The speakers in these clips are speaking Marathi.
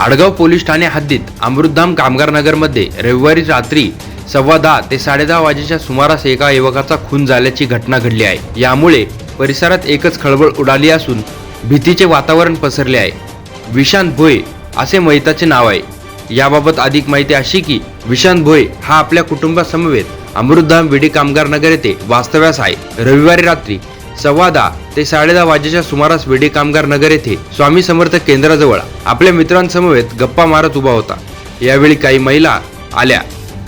आडगाव पोलीस ठाणे हद्दीत अमृतधाम कामगार नगरमध्ये रविवारी रात्री सव्वा दहा ते साडेदहा वाजेच्या सुमारास एका युवकाचा खून झाल्याची घटना घडली आहे. यामुळे परिसरात एकच खळबळ उडाली असून भीतीचे वातावरण पसरले आहे. विशांत भोये असे महिताचे नाव आहे. याबाबत अधिक माहिती अशी की विशांत भोये हा आपल्या कुटुंबासमवेत अमृतधाम विडी कामगार नगर येथे वास्तव्यास आहे. रविवारी रात्री सव्वा दहा ते साडेदहा वाजेच्या सुमारास विडी कामगार नगर येथे स्वामी समर्थ केंद्राजवळ आपल्या मित्रांसमवेत गप्पा मारत उभा होता. यावेळी काही महिला आल्या.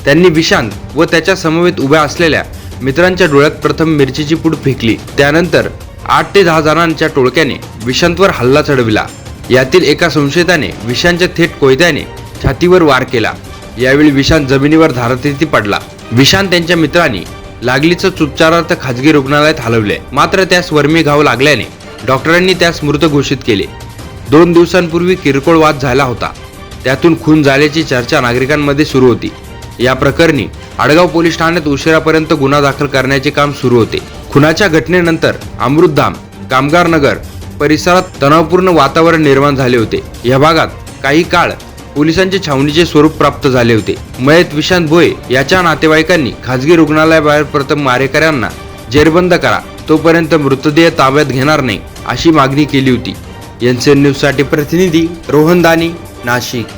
त्यांनी विशांत व त्याच्या समवेत उभ्या असलेल्या मित्रांच्या डोळ्यात प्रथम मिरचीची पूड फेकली. त्यानंतर आठ ते दहा जणांच्या टोळक्याने विशांतवर हल्ला चढविला. यातील एका संशयिताने विशांतच्या थेट कोयत्याने छातीवर वार केला. यावेळी विशांत जमिनीवर धारतीर्थी पडला. विशांत त्यांच्या मित्रांनी लागलीचं उपचारार्थ खाजगी रुग्णालयात हलवले. मात्र त्यास वर्मी घाव लागल्याने डॉक्टरांनी त्यास मृत घोषित केले. दोन दिवसांपूर्वी किरकोळ वाद झाला होता. त्यातून खून झाल्याची चर्चा नागरिकांमध्ये सुरू होती. या प्रकरणी आडगाव पोलीस ठाण्यात उशिरापर्यंत गुन्हा दाखल करण्याचे काम सुरू होते. खुनाच्या घटनेनंतर अमृतधाम कामगार नगर परिसरात तणावपूर्ण वातावरण निर्माण झाले होते. या भागात काही काळ पोलिसांचे छावणीचे स्वरूप प्राप्त झाले होते. मयत विशांत भोये याच्या नातेवाईकांनी खासगी रुग्णालयाबाहेर प्रथम मारेकऱ्यांना जेरबंद करा. तोपर्यंत मृतदेह ताब्यात घेणार नाही अशी मागणी केली होती. एनसीएन न्यूजसाठी प्रतिनिधी रोहन दानी नाशिक.